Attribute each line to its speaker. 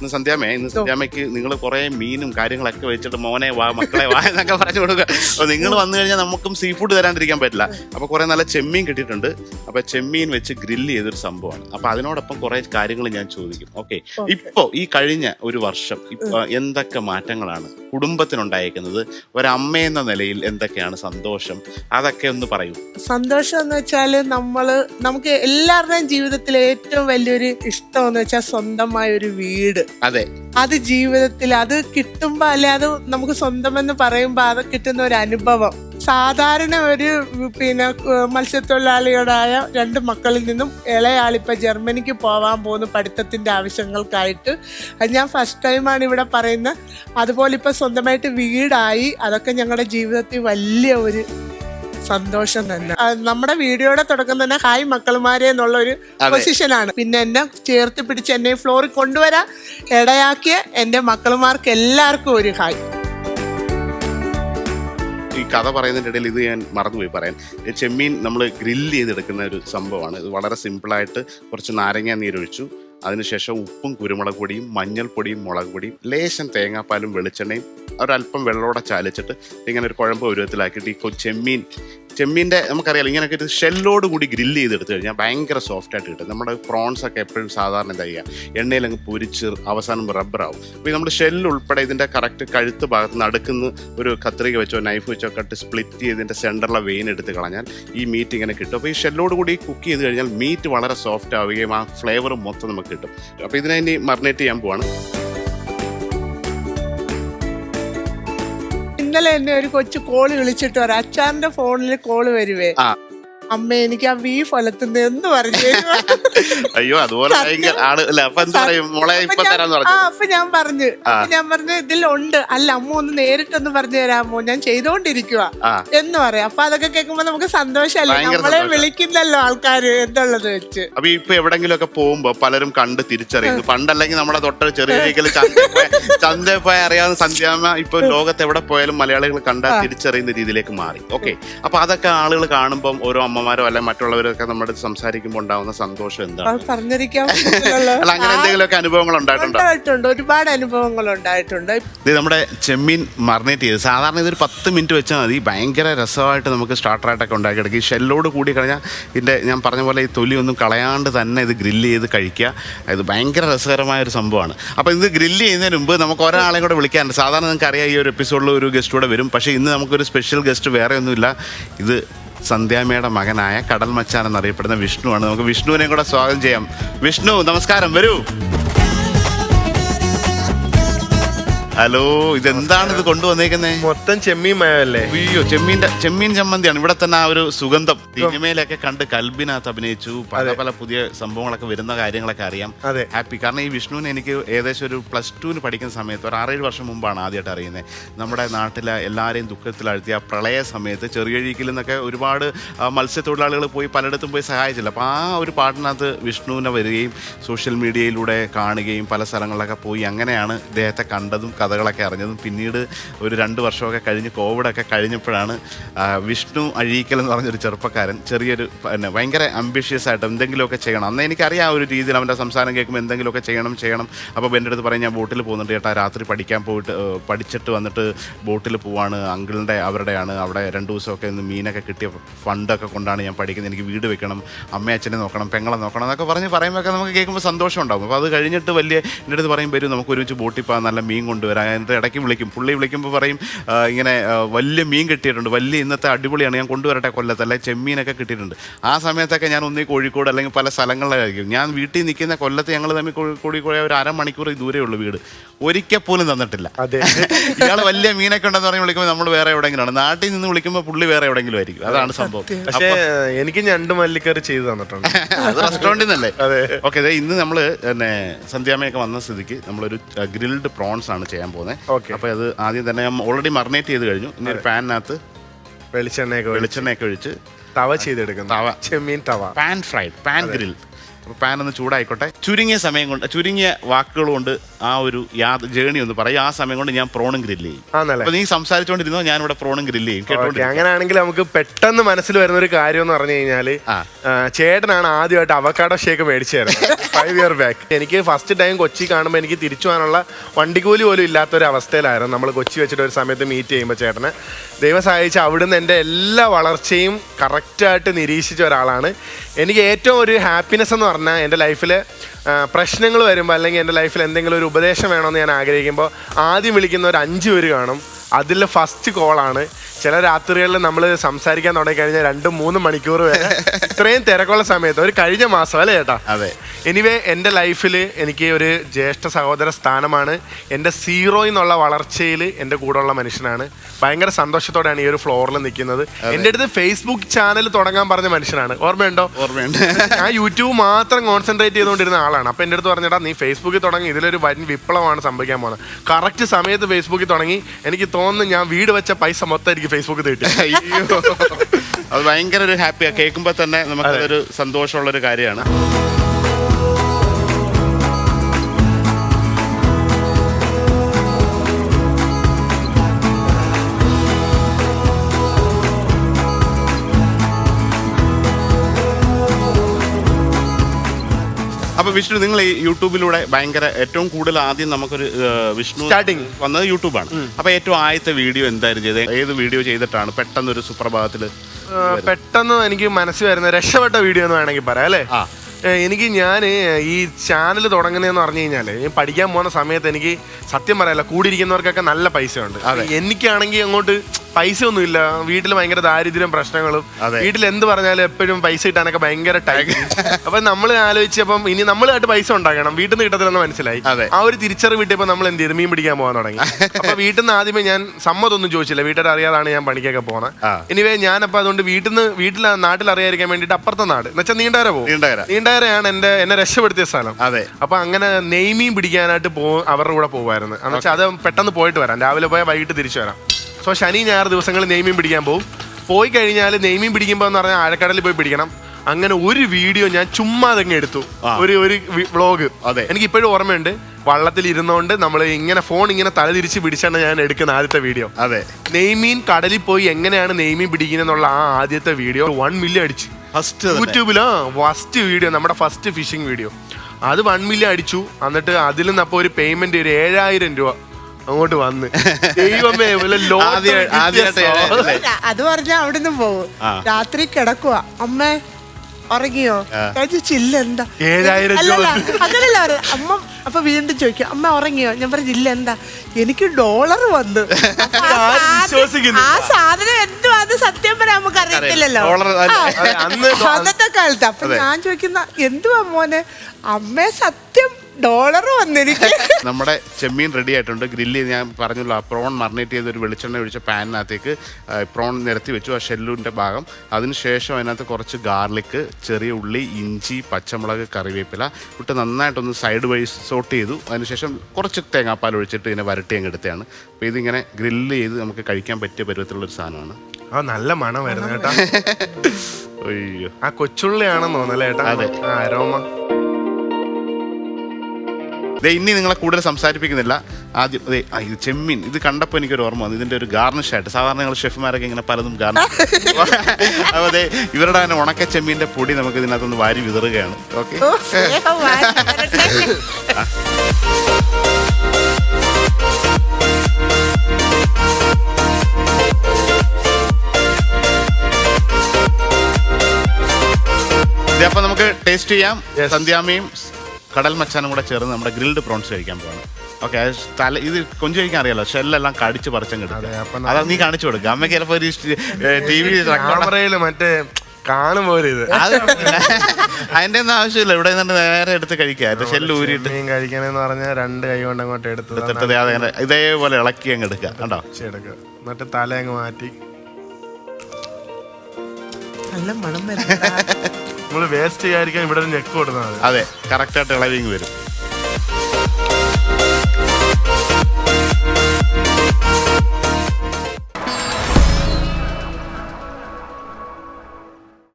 Speaker 1: ഇന്ന് സന്ധ്യാമേ ഇന്ന് സന്ധ്യാമയ്ക്ക് നിങ്ങൾ കുറെ മീനും കാര്യങ്ങളൊക്കെ വെച്ചിട്ട് മോനെ വാ മക്കളെ വാ എന്നൊക്കെ പറഞ്ഞു കൊടുക്കുക. അപ്പൊ നിങ്ങൾ വന്നു കഴിഞ്ഞാൽ നമുക്കും സീ ഫുഡ് തരാണ്ടിരിക്കാൻ പറ്റില്ല. അപ്പൊ കുറെ നല്ല ചെമ്മീൻ കിട്ടിയിട്ടുണ്ട്. അപ്പൊ ചെമ്മീൻ വെച്ച് ഗ്രില്ല് ചെയ്തൊരു സംഭവമാണ്. അപ്പൊ അതിനോടൊപ്പം കുറെ കാര്യങ്ങൾ ഞാൻ ചോദിക്കും. ഓക്കെ. ഇപ്പോ ഈ കഴിഞ്ഞ ഒരു വർഷം ഇപ്പൊ എന്തൊക്കെ മാറ്റങ്ങളാണ് കുടുംബത്തിനുണ്ടായിരിക്കുന്നത് ഒരമ്മയെന്ന നിലയിൽ എന്തൊക്കെയാണ് സന്തോഷം? അതൊക്കെ ഒന്ന് പറയൂ.
Speaker 2: സന്തോഷം എന്ന് വെച്ചാൽ നമ്മൾ നമുക്ക് എല്ലാവരുടെയും ജീവിതത്തിലെ ഏറ്റവും വലിയൊരു ഇഷ്ടം എന്ന് വെച്ചാൽ സ്വന്തമായ ഒരു വീട്.
Speaker 1: അതെ.
Speaker 2: അത് ജീവിതത്തിൽ അത് കിട്ടുമ്പോ അല്ലെ അത് നമുക്ക് സ്വന്തമെന്ന് പറയുമ്പോ അത് കിട്ടുന്ന ഒരു അനുഭവം. സാധാരണ ഒരു പിന്നെ മത്സ്യത്തൊഴിലാളിയോടായ രണ്ട് മക്കളിൽ നിന്നും ഇളയാളിപ്പ ജർമ്മനിക്ക് പോവാൻ പോകുന്ന പഠിത്തത്തിന്റെ ആവശ്യങ്ങൾക്കായിട്ട് അത് ഞാൻ ഫസ്റ്റ് ടൈമാണ് ഇവിടെ പറയുന്നത്. അതുപോലെ ഇപ്പൊ സ്വന്തമായിട്ട് വീടായി. അതൊക്കെ ഞങ്ങളുടെ ജീവിതത്തിൽ വലിയ ഒരു സന്തോഷം തന്നെ. നമ്മുടെ വീഡിയോയുടെ തുടക്കം തന്നെ ഹായ് മക്കളുമാരെ എന്നുള്ള ഒരു. പൊസിഷനാണ് പിന്നെ എന്നെ ചേർത്ത് പിടിച്ച് എന്നെ ഫ്ലോറിൽ കൊണ്ടുവരാൻ ഇടയാക്കിയ എന്റെ മക്കളുമാർക്ക് എല്ലാവർക്കും ഒരു ഹായ്.
Speaker 1: ഈ കഥ പറയുന്നതിന്റെ ഇടയിൽ ഇത് ഞാൻ മറന്നുപോയി പറയാൻ. ചെമ്മീൻ നമ്മൾ ഗ്രില്ല് ചെയ്തെടുക്കുന്ന ഒരു സംഭവമാണ്. ഇത് വളരെ സിമ്പിളായിട്ട് കുറച്ച് നാരങ്ങ നീരൊഴിച്ചു അതിനുശേഷം ഉപ്പും കുരുമുളക് പൊടിയും മഞ്ഞൾപ്പൊടിയും മുളക് പൊടിയും ലേശം തേങ്ങാപ്പാലും വെളിച്ചെണ്ണയും ഒരല്പം വെള്ളത്തോടെ ചാലിച്ചിട്ട് ഇങ്ങനെ ഒരു കുഴമ്പ് പരുവത്തിലാക്കിയിട്ട് ഈ ചെമ്മീൻ ചെമ്മീന്റെ നമുക്കറിയാം ഇങ്ങനെയൊക്കെ ഒരു ഷെല്ലോട് കൂടി ഗ്രില്ല് ചെയ്തെടുത്ത് കഴിഞ്ഞാൽ ഭയങ്കര സോഫ്റ്റ് ആയിട്ട് കിട്ടും. നമ്മുടെ പ്രോൺസ് ഒക്കെ എപ്പോഴും സാധാരണ എന്താ ചെയ്യുക എണ്ണയിൽ അങ്ങ് പൊരിച്ച് അവസാനം റബ്ബറാവും. അപ്പോൾ ഈ നമ്മുടെ ഷെല്ല് ഉൾപ്പെടെ ഇതിന്റെ കറക്റ്റ് കഴുത്ത് ഭാഗത്ത് നടക്കുന്ന ഒരു കത്രിക വെച്ചോ നൈഫ് വെച്ചോ കട്ട് സ്പ്ലിറ്റ് ചെയ്ത് ഇതിന്റെ സെന്ററിലെ വെയിൻ എടുത്ത് കളഞ്ഞാൽ ഈ മീറ്റ് ഇങ്ങനെ കിട്ടും. അപ്പോൾ ഈ ഷെല്ലോട് കൂടി കുക്ക് ചെയ്ത് കഴിഞ്ഞാൽ മീറ്റ് വളരെ സോഫ്റ്റ് ആവുകയും ആ ഫ്ലേവറും മൊത്തം നമുക്ക് കിട്ടും. അപ്പോൾ ഇതിനെ ഇനി മറിനേറ്റ് ചെയ്യാൻ പോവാണ്.
Speaker 2: ഇന്നലെ എന്നെ ഒരു കൊച്ചു കോൾ വിളിച്ചിട്ട് ഒരു അച്ഛാന്റെ ഫോണിൽ കോൾ വരുവേ. അമ്മ എനിക്ക് ആ വീ ഫലത്തുന്ന എന്ന് പറഞ്ഞു
Speaker 1: അയ്യോ അതുപോലെ അല്ല അപ്പൊ എന്ത് പറയും? മോളെ ഇപ്പൊ തരാന്ന്
Speaker 2: ആ
Speaker 1: പറഞ്ഞു
Speaker 2: അപ്പൊ ഞാൻ പറഞ്ഞു. അപ്പൊ ഞാൻ പറഞ്ഞു ഇതിലുണ്ട്. അല്ല അമ്മ ഒന്ന് നേരിട്ടൊന്ന് പറഞ്ഞു തരാമോ? ഞാൻ ചെയ്തോണ്ടിരിക്കുക എന്ന് പറയാം. അപ്പൊ അതൊക്കെ കേൾക്കുമ്പോ നമുക്ക്
Speaker 1: സന്തോഷമല്ലേ?
Speaker 2: നമ്മളെ വിളിക്കുന്നല്ലോ ആൾക്കാര് എന്നുള്ളത് വെച്ച്.
Speaker 1: അപ്പൊ ഇപ്പൊ എവിടെങ്കിലും ഒക്കെ പോകുമ്പോ പലരും കണ്ട് തിരിച്ചറിയുന്നു പണ്ടല്ലെങ്കിൽ നമ്മളെ തൊട്ട് ചെറിയ രീതിയിൽ ചന്ത പോയി അറിയാവുന്ന സന്ധ്യാമ ഇപ്പൊ ലോകത്ത് എവിടെ പോയാലും മലയാളികൾ കണ്ടാൽ തിരിച്ചറിയുന്ന രീതിയിലേക്ക് മാറി. ഓക്കെ. അപ്പൊ അതൊക്കെ ആളുകൾ കാണുമ്പോൾ ഓരോ അമ്മമാരോ അല്ലെ മറ്റുള്ളവരൊക്കെ നമ്മുടെ സംസാരിക്കുമ്പോൾ ഉണ്ടാവുന്ന സന്തോഷം എന്താണ്?
Speaker 2: പറഞ്ഞിരിക്കാൻ.
Speaker 1: അല്ല അങ്ങനെ എന്തെങ്കിലുമൊക്കെ അനുഭവങ്ങൾ ഉണ്ടായിട്ടുണ്ടോ?
Speaker 2: ഉണ്ടായിട്ടുണ്ട്. ഒരുപാട് അനുഭവങ്ങൾ ഉണ്ടായിട്ടുണ്ട്.
Speaker 1: ഇത് നമ്മുടെ ചെമ്മീൻ മറിനേറ്റ് ചെയ്ത് സാധാരണ ഇതൊരു പത്ത് മിനിറ്റ് വെച്ചാൽ മതി. ഭയങ്കര രസമായിട്ട് നമുക്ക് സ്റ്റാർട്ടറായിട്ടൊക്കെ ഉണ്ടാക്കിയെടുക്കും. ഈ ഷെല്ലോട് കൂടി കഴിഞ്ഞാൽ ഇതിന്റെ ഞാൻ പറഞ്ഞ പോലെ ഈ തൊലി ഒന്നും കളയാണ്ട് തന്നെ ഇത് ഗ്രില്ല് ചെയ്ത് കഴിക്കുക. ഇത് ഭയങ്കര രസകരമായ ഒരു സംഭവമാണ്. അപ്പോൾ ഇത് ഗ്രില്ല് ചെയ്യുന്നതിന് മുമ്പ് നമുക്ക് ഒരാളെ കൂടെ വിളിക്കാനുണ്ട്. സാധാരണ നിങ്ങൾക്ക് അറിയാം ഈ ഒരു എപ്പിസോഡിൽ ഒരു ഗസ്റ്റ് കൂടെ വരും. പക്ഷേ ഇന്ന് നമുക്കൊരു സ്പെഷ്യൽ ഗസ്റ്റ് വേറെ ഒന്നുമില്ല. ഇത് സന്ധ്യാമ്മയുടെ മകനായ കടൽ മച്ചാൻ എന്നറിയപ്പെടുന്ന വിഷ്ണുവാണ്. നമുക്ക് വിഷ്ണുവിനെ കൂടെ സ്വാഗതം ചെയ്യാം. വിഷ്ണു നമസ്കാരം. വരൂ. ഹലോ ഇതെന്താണ് ഇത് കൊണ്ടുവന്നേക്കുന്നത്
Speaker 3: മൊത്തം ചെമ്മീൻ മയമല്ലേ
Speaker 1: അയ്യോ ചെമ്മീന്റെ ചെമ്മീൻ ചമ്മന്തിയാണ് ഇവിടെ തന്നെ ആ ഒരു സുഗന്ധം. സിനിമയിലൊക്കെ കണ്ട് കൽബിനകത്ത് അഭിനയിച്ചു. പല പല പുതിയ സംഭവങ്ങളൊക്കെ വരുന്ന കാര്യങ്ങളൊക്കെ അറിയാം.
Speaker 3: അതെ.
Speaker 1: ഹാപ്പി. കാരണം ഈ വിഷ്ണുവിനെ എനിക്ക് ഏകദേശം ഒരു പ്ലസ് ടുവിന് പഠിക്കുന്ന സമയത്ത് ഒരു ആറേഴ് വർഷം മുമ്പാണ് ആദ്യമായിട്ട് അറിയുന്നത് നമ്മുടെ നാട്ടിലെ എല്ലാവരെയും ദുഃഖത്തിലാഴ്ത്തിയ ആ പ്രളയ സമയത്ത് ചെറിയഴിക്കിൽ നിന്നൊക്കെ ഒരുപാട് മത്സ്യത്തൊഴിലാളികൾ പോയി പലയിടത്തും പോയി സഹായിച്ചില്ല. അപ്പോൾ ആ ഒരു പാട്ടിനകത്ത് വിഷ്ണുവിനെ വരികയും സോഷ്യൽ മീഡിയയിലൂടെ കാണുകയും പല സ്ഥലങ്ങളിലൊക്കെ പോയി അങ്ങനെയാണ് ഇദ്ദേഹത്തെ കണ്ടതും കഥകളൊക്കെ അറിഞ്ഞതും പിന്നീട് ഒരു രണ്ട് വർഷമൊക്കെ കഴിഞ്ഞ് കോവിഡൊക്കെ കഴിഞ്ഞപ്പോഴാണ് വിഷ്ണു അഴീക്കൽ എന്ന് പറഞ്ഞൊരു ചെറുപ്പക്കാരൻ ചെറിയൊരു പിന്നെ ഭയങ്കര അംബിഷ്യസ് ആയിട്ട് എന്തെങ്കിലുമൊക്കെ ചെയ്യണം. അന്ന് എനിക്കറിയാം ആ ഒരു രീതിയിൽ അവന്റെ സംസാരം കേൾക്കുമ്പോൾ എന്തെങ്കിലുമൊക്കെ ചെയ്യണം ചെയ്യണം. അപ്പോൾ എന്റെ അടുത്ത് പറയും ഞാൻ ബോട്ടിൽ പോകുന്നുണ്ട് ചേട്ടാ രാത്രി പഠിക്കാൻ പോയിട്ട് പഠിച്ചിട്ട് വന്നിട്ട് ബോട്ടിൽ പോവാണ്. അങ്കിളിന്റെ അവരുടെയാണ്. അവിടെ രണ്ട് ദിവസമൊക്കെ ഇന്ന് മീനൊക്കെ കിട്ടിയ ഫണ്ടൊക്കെ കൊണ്ടാണ് ഞാൻ പഠിക്കുന്നത്. എനിക്ക് വീട് വെക്കണം. അമ്മയച്ഛനെ നോക്കണം പെങ്ങളെ നോക്കണം എന്നൊക്കെ പറഞ്ഞ് പറയുമ്പോഴൊക്കെ നമുക്ക് കേൾക്കുമ്പോൾ സന്തോഷം ഉണ്ടാകും അപ്പോൾ അത് കഴിഞ്ഞിട്ട് വലിയ എന്റെ അടുത്ത് പറയും വരും നമുക്ക് ഒരുമിച്ച് ബോട്ടിൽ പോകാൻ നല്ല മീൻ കൊണ്ടുവരാം. എന്നിട്ട് ഇടയ്ക്ക് വിളിക്കും. പുള്ളി വിളിക്കുമ്പോൾ പറയും ഇങ്ങനെ വലിയ മീൻ കിട്ടിയിട്ടുണ്ട്. വലിയ ഇന്നത്തെ അടിപൊളിയാണ്. ഞാൻ കൊണ്ടുവരട്ടെ കൊല്ലത്ത്. അല്ലെങ്കിൽ ചെമ്മീനൊക്കെ കിട്ടിയിട്ടുണ്ട്. ആ സമയത്തൊക്കെ ഞാൻ ഒന്നീ കോഴിക്കോട് അല്ലെങ്കിൽ പല സ്ഥലങ്ങളിലായിരിക്കും. ഞാൻ വീട്ടിൽ നിൽക്കുന്ന കൊല്ലത്ത് ഞങ്ങൾ തമ്മിൽ കോഴിക്കോട് ഒരു അരമണിക്കൂർ ദൂരേ ഉള്ളൂ വീട്. ഒരിക്കൽ പോലും തന്നിട്ടില്ല.
Speaker 3: അതെ.
Speaker 1: ഇയാൾ വലിയ മീനൊക്കെ ഉണ്ടെന്ന് പറഞ്ഞ് വിളിക്കുമ്പോൾ നമ്മൾ വേറെ എവിടെയെങ്കിലും നാട്ടിൽ നിന്ന് വിളിക്കുമ്പോൾ പുള്ളി വേറെ എവിടെയെങ്കിലും ആയിരിക്കും. അതാണ് സംഭവം.
Speaker 3: പക്ഷേ എനിക്ക് രണ്ട് മല്ലിക്കറി ചെയ്തു തന്നിട്ടുണ്ട്.
Speaker 1: അത് റെസ്റ്റോറന്റിൽ നിന്നല്ലേ ഓക്കെ ഇന്ന് നമ്മൾ പിന്നെ സന്ധ്യാമയൊക്കെ വന്ന സ്ഥിതിക്ക് നമ്മളൊരു ഗ്രിൽഡ് പ്രോൺസ് ആണ് ചെയ്യാൻ പോകുന്നത്. അപ്പോൾ അത് ആദ്യം തന്നെ ഞാൻ ഓൾറെഡി മറിനേറ്റ് ചെയ്ത് കഴിഞ്ഞു. ഇനി ഒരു പാനിനകത്ത്
Speaker 3: വെളിച്ചെണ്ണയൊക്കെ
Speaker 1: വെളിച്ചെണ്ണയൊക്കെ ഒഴിച്ച്
Speaker 3: തവ ചെയ്തെടുക്കുന്നു.
Speaker 1: തവ.
Speaker 3: ചെമ്മീൻ തവ.
Speaker 1: പാൻ ഫ്രൈഡ് പാൻ ഗ്രിൽ അപ്പോൾ പാൻ ഒന്ന് ചൂടായിക്കോട്ടെ. ചുരുങ്ങിയ സമയം കൊണ്ട് ചുരുങ്ങിയ വാക്കുകൾ കൊണ്ട് ആ ഒരു യാത്ര ജേണി ഒന്ന് പറയും. ആ സമയം കൊണ്ട് ഞാൻ പ്രോണും ഗ്രില്ല് ചെയ്യും. അപ്പൊ നീ ഞാൻ ഞാനിവിടെ പ്രോണും ഗ്രില്ല് ചെയ്യും. കേട്ടോ
Speaker 3: അങ്ങനെയാണെങ്കിൽ നമുക്ക് പെട്ടെന്ന് മനസ്സിൽ വരുന്ന ഒരു കാര്യം എന്ന് പറഞ്ഞു കഴിഞ്ഞാൽ
Speaker 1: ആ.
Speaker 3: ആ, ചേട്ടനാണ് ആദ്യമായിട്ട് അവക്കാടോ ഷേക്ക് മേടിച്ചു തരുന്നത്. ഫൈവ് ഇയർ ബാക്ക് എനിക്ക് ഫസ്റ്റ് ടൈം കൊച്ചി കാണുമ്പോൾ എനിക്ക് തിരിച്ചു പോകാനുള്ള വണ്ടിക്കൂലി പോലും ഇല്ലാത്ത ഒരു അവസ്ഥയിലായിരുന്നു. നമ്മൾ കൊച്ചി വെച്ചിട്ട് ഒരു സമയത്ത് മീറ്റ് ചെയ്യുമ്പോൾ ചേട്ടന്. ദൈവം സഹായിച്ച് അവിടുന്ന് എന്റെ എല്ലാ വളർച്ചയും കറക്റ്റായിട്ട് നിരീക്ഷിച്ച ഒരാളാണ്. എനിക്ക് ഏറ്റവും ഒരു ഹാപ്പിനെസ് എന്ന് പറഞ്ഞാൽ എന്റെ ലൈഫിൽ പ്രശ്നങ്ങൾ വരുമ്പോൾ അല്ലെങ്കിൽ എന്റെ ലൈഫിൽ എന്തെങ്കിലും ഒരു ഉപദേശം വേണമെന്ന് ഞാൻ ആഗ്രഹിക്കുമ്പോൾ ആദ്യം വിളിക്കുന്ന ഒരു അഞ്ച് പേര് കാണും. അതിൽ ഫസ്റ്റ് കോളാണ് ചില രാത്രികളിൽ നമ്മൾ സംസാരിക്കാൻ തുടങ്ങിക്കഴിഞ്ഞാൽ രണ്ടും മൂന്നും മണിക്കൂർ വരെ ഇത്രയും തിരക്കുള്ള സമയത്ത്. ഒരു കഴിഞ്ഞ മാസം അല്ലേ ചേട്ടാ?
Speaker 1: അതെ.
Speaker 3: എനിവേ എന്റെ ലൈഫിൽ എനിക്ക് ഒരു ജ്യേഷ്ഠ സഹോദര സ്ഥാനമാണ്. എന്റെ സീറോ എന്നുള്ള വളർച്ചയിൽ എന്റെ കൂടെയുള്ള മനുഷ്യനാണ്. ഭയങ്കര സന്തോഷത്തോടെയാണ് ഈ ഒരു ഫ്ലോറിൽ നിൽക്കുന്നത്. എന്റെ അടുത്ത് ഫേസ്ബുക്ക് ചാനൽ തുടങ്ങാൻ പറഞ്ഞ മനുഷ്യനാണ്. ഓർമ്മയുണ്ടോ?
Speaker 1: ഓർമ്മയുണ്ട്.
Speaker 3: ഞാൻ യൂട്യൂബ് മാത്രം കോൺസെൻട്രേറ്റ് ചെയ്തുകൊണ്ടിരുന്ന ആളാണ്. അപ്പോൾ എന്റെ അടുത്ത് പറഞ്ഞിട്ടാ നീ ഫേസ്ബുക്കിൽ തുടങ്ങി ഇതിലൊരു വൻ വിപ്ലവമാണ് സംഭവിക്കാൻ പോകുന്നത്. കറക്റ്റ് സമയത്ത് ഫേസ്ബുക്കിൽ തുടങ്ങി. എനിക്ക് തോന്നുന്നു ഞാൻ വീട് വെച്ച പൈസ മൊത്തം എനിക്ക് ഫേസ്ബുക്കിൽ കിട്ടി.
Speaker 1: അയ്യോ. അത് ഭയങ്കര ഒരു ഹാപ്പിയാണ് കേൾക്കുമ്പോൾ തന്നെ നമുക്കതൊരു സന്തോഷമുള്ളൊരു കാര്യമാണ്. അപ്പൊ വിഷ്ണു നിങ്ങൾ ഈ യൂട്യൂബിലൂടെ ഭയങ്കര ഏറ്റവും കൂടുതൽ ആദ്യം നമുക്കൊരു വിഷ്ണു
Speaker 3: സ്റ്റാർട്ടിങ്.
Speaker 1: വന്നത് യൂട്യൂബാണ്. അപ്പൊ ഏറ്റവും ആദ്യത്തെ വീഡിയോ എന്തായിരുന്നു ചെയ്തത് ഏത് വീഡിയോ ചെയ്തിട്ടാണ് പെട്ടെന്ന് ഒരു
Speaker 3: സുപ്രഭാതത്തിൽ പെട്ടെന്ന് എനിക്ക് മനസ്സിൽ വരുന്ന രക്ഷപ്പെട്ട വീഡിയോ എന്ന് വേണമെങ്കിൽ പറയാം അല്ലേ? എനിക്ക് ഞാൻ ഈ ചാനൽ തുടങ്ങുന്നതെന്ന് പറഞ്ഞു കഴിഞ്ഞാൽ ഞാൻ പഠിക്കാൻ പോകുന്ന സമയത്ത് എനിക്ക് സത്യം പറയാല്ല കൂടിയിരിക്കുന്നവർക്കൊക്കെ നല്ല പൈസ ഉണ്ട് എനിക്കാണെങ്കിൽ അങ്ങോട്ട് പൈസ ഒന്നുമില്ല വീട്ടിൽ ഭയങ്കര ദാരിദ്ര്യം പ്രശ്നങ്ങളും.
Speaker 1: അതെ.
Speaker 3: വീട്ടിൽ എന്ത് പറഞ്ഞാലും എപ്പോഴും പൈസ കിട്ടാനൊക്കെ ഭയങ്കര ടൈം അപ്പൊ നമ്മൾ ആലോചിച്ചപ്പം ഇനി നമ്മളായിട്ട് പൈസ ഉണ്ടാക്കണം. വീട്ടിൽ നിന്ന് കിട്ടത്തില്ലെന്ന് മനസ്സിലായി.
Speaker 1: അതെ.
Speaker 3: ആ ഒരു തിരിച്ചറിവ് കിട്ടിയപ്പോൾ നമ്മൾ എന്ത് ചെയ്തു? മീൻ പിടിക്കാൻ പോകാൻ തുടങ്ങി. അപ്പൊ വീട്ടിൽ നിന്ന് ആദ്യമേ ഞാൻ സമ്മതമൊന്നും ചോദിച്ചില്ല. വീട്ടുകാർ അറിയാതാണ് ഞാൻ പണിക്കൊക്കെ പോകുന്നത്
Speaker 1: ആ.
Speaker 3: ഞാൻ അപ്പൊ അതുകൊണ്ട് വീട്ടിൽ നിന്ന് വീട്ടിൽ നാട്ടിൽ അറിയാതിരിക്കാൻ വേണ്ടിട്ട് അപ്പുറത്തെ നാട്. എന്ന് വെച്ചാൽ നീണ്ടകര പോകും.
Speaker 1: നീണ്ടകര.
Speaker 3: നീണ്ടകരയാണ് എന്റെ എന്നെ രക്ഷപ്പെടുത്തിയ സ്ഥലം.
Speaker 1: അതെ.
Speaker 3: അപ്പൊ അങ്ങനെ നെയ്മീൻ പിടിക്കാനായിട്ട് പോ അവരുടെ കൂടെ പോകുമായിരുന്നു. എന്നുവെച്ചാൽ അത് പെട്ടെന്ന് പോയിട്ട് വരാം. രാവിലെ പോയാൽ വൈകിട്ട് തിരിച്ചു വരാം. സോ ശനി ഞായർ ദിവസങ്ങളിൽ നെയ്മീൻ പിടിക്കാൻ പോകും പോയി കഴിഞ്ഞാൽ നെയ്മീൻ പിടിക്കുമ്പോൾ എന്ന് പറഞ്ഞാൽ ആഴക്കടലിൽ പോയി പിടിക്കണം. അങ്ങനെ ഒരു വീഡിയോ ഞാൻ ചുമ്മാ അതങ്ങ് എടുത്തു. ഒരു ഒരു വ്ളോഗ്
Speaker 1: അതെ.
Speaker 3: എനിക്ക് ഇപ്പോഴും ഓർമ്മയുണ്ട്. വള്ളത്തിൽ ഇരുന്നുകൊണ്ട് നമ്മൾ ഇങ്ങനെ ഫോൺ ഇങ്ങനെ തലതിരിച്ച് പിടിച്ചാണ് ഞാൻ എടുക്കുന്ന ആദ്യത്തെ വീഡിയോ.
Speaker 1: അതെ.
Speaker 3: നെയ്മീൻ കടലിൽ പോയി എങ്ങനെയാണ് നെയ്മീൻ പിടിക്കുന്നത് എന്നുള്ള ആ ആദ്യത്തെ വീഡിയോ വൺ മില്യൺ അടിച്ചു.
Speaker 1: ഫസ്റ്റ്
Speaker 3: യൂട്യൂബിലോ ഫസ്റ്റ് വീഡിയോ നമ്മുടെ ഫസ്റ്റ് ഫിഷിംഗ് വീഡിയോ. അത് വൺ മില്യൺ അടിച്ചു. എന്നിട്ട് അതിൽ നിന്ന് അപ്പോൾ ഒരു പേയ്മെന്റ് ഒരു ഏഴായിരം രൂപ. അങ്ങോട്ട് വന്ന്. ദൈവമേ.
Speaker 2: അത് പറഞ്ഞ അവിടുന്ന് പോകും. രാത്രി കിടക്കുക അമ്മ ഉറങ്ങിയോ? ചില്ല എന്താ. അങ്ങനല്ല അമ്മ അപ്പൊ വീണ്ടും ചോദിക്കും അമ്മ ഉറങ്ങിയോ? ഞാൻ പറഞ്ഞു ഇല്ല എന്താ എനിക്ക് ഡോളർ വന്നു. ആ സാധനം- എന്തുവാ? എന്തുവാന്ന് സത്യം പറയാൻ നമുക്ക് അറിയത്തില്ലല്ലോ.
Speaker 3: അതെ,
Speaker 2: അന്നത്തെ കാലത്ത്. അപ്പൊ ഞാൻ ചോദിക്കുന്ന എന്തുവാ മോനെ? അമ്മേ സത്യം ഡോളർ വന്നിരിക്കും.
Speaker 1: നമ്മുടെ ചെമ്മീൻ റെഡി ആയിട്ടുണ്ട്. ഗ്രില്ല് ചെയ്ത് ഞാൻ പറഞ്ഞല്ലോ ആ പ്രോൺ മറിനേറ്റ് ചെയ്ത് ഒരു വെളിച്ചെണ്ണ ഒഴിച്ച പാനിനകത്തേക്ക് പ്രോൺ നിരത്തി വെച്ചു ആ ഷെല്ലിന്റെ ഭാഗം. അതിനുശേഷം അതിനകത്ത് കുറച്ച് ഗാർലിക്ക് ചെറിയ ഉള്ളി ഇഞ്ചി പച്ചമുളക് കറിവേപ്പില. ഇട്ട് നന്നായിട്ടൊന്ന് സൈഡ് വൈസ് സോട്ട് ചെയ്തു. അതിനുശേഷം കുറച്ച് തേങ്ങാപ്പാൽ ഒഴിച്ചിട്ട് ഇതിനെ വരട്ടി അങ്ങ് എടുത്തതാണ്. അപ്പോൾ ഇതിങ്ങനെ ഗ്രില്ല് ചെയ്ത് നമുക്ക് കഴിക്കാൻ പറ്റിയ പരുവത്തിലുള്ളൊരു സാധനമാണ്.
Speaker 3: ആ നല്ല മണം വരുന്നു കേട്ടോ.
Speaker 1: അയ്യോ.
Speaker 3: ആ കൊച്ചുള്ളിയാണെന്ന് തോന്നല്ലേ ചേട്ടാ
Speaker 1: അതെ.
Speaker 3: ആ അരോമ
Speaker 1: ഇനി നിങ്ങളെ കൂടുതൽ സംസാരിപ്പിക്കുന്നില്ല. ആദ്യം ദേ ആ, ഇത് ചെമ്മീൻ. ഇത് കണ്ടപ്പോൾ എനിക്കൊരു ഓർമ്മ വന്നു. ഇതിന്റെ ഒരു ഗാർണിഷ് ആയിട്ട്. സാധാരണ ഞങ്ങൾ ഷെഫ്മാരൊക്കെ ഇങ്ങനെ പലതും ഗാർണിഷ് അപ്പോൾ അതെ ഇവരുടെ തന്നെ ഉണക്ക ചെമ്മീന്റെ പൊടി നമുക്ക് ഇതിനകത്തൊന്ന് വാരി വിതറുകയാണ്. ഓക്കെ?
Speaker 2: ഓ, സ്നേഹം വാരി വരട്ടെ.
Speaker 1: ഇത് അപ്പം നമുക്ക് ടേസ്റ്റ് ചെയ്യാം.
Speaker 3: Yes.
Speaker 1: സന്ധ്യാമയും കടൽ മച്ചാനും കൂടെ ചേർന്ന് നമ്മുടെ ഗ്രിൽഡ് പ്രോൺസ് കഴിക്കാൻ പോവാണ്. ഓക്കെ തല ഇത് കൊഞ്ചു കഴിക്കാൻ അറിയാലോ? ഷെല്ലെല്ലാം കടിച്ച് പറിച്ചും
Speaker 3: കിട്ടും അപ്പൊ
Speaker 1: അതാ നീ കാണിച്ചു കൊടുക്കുക അമ്മയ്ക്ക് ചിലപ്പോൾ ഒരു ടി വി
Speaker 3: ക്യാമറയിൽ മറ്റേ കാണുമ്പോലെ ഇത്.
Speaker 1: അത് അതിന്റെ ഒന്നും ആവശ്യമില്ല. ഇവിടെ നിന്ന് നേരെ എടുത്ത് കഴിക്കുക. ഷെല്ല് ഊരിയിട്ട്.
Speaker 3: മീൻ കഴിക്കണെന്ന് പറഞ്ഞാൽ രണ്ട് കൈ കൊണ്ട് അങ്ങോട്ട് എടുത്ത്
Speaker 1: ഇതേപോലെ ഇളക്കി അങ്ങ് എടുക്കുക. കണ്ടോ?
Speaker 3: എടുക്കുക എന്നിട്ട് തല അങ്ങ് മാറ്റി.
Speaker 2: നല്ല മണം വരുന്നുണ്ട്?
Speaker 3: നമ്മൾ വേസ്റ്റ് ചെയ്യാതിരിക്കാൻ ഇവിടെ ഒരു ഞെക്ക് കൊടുക്കുന്നത്
Speaker 1: അതെ കറക്റ്റായിട്ട് ഇളവിങ് വരും.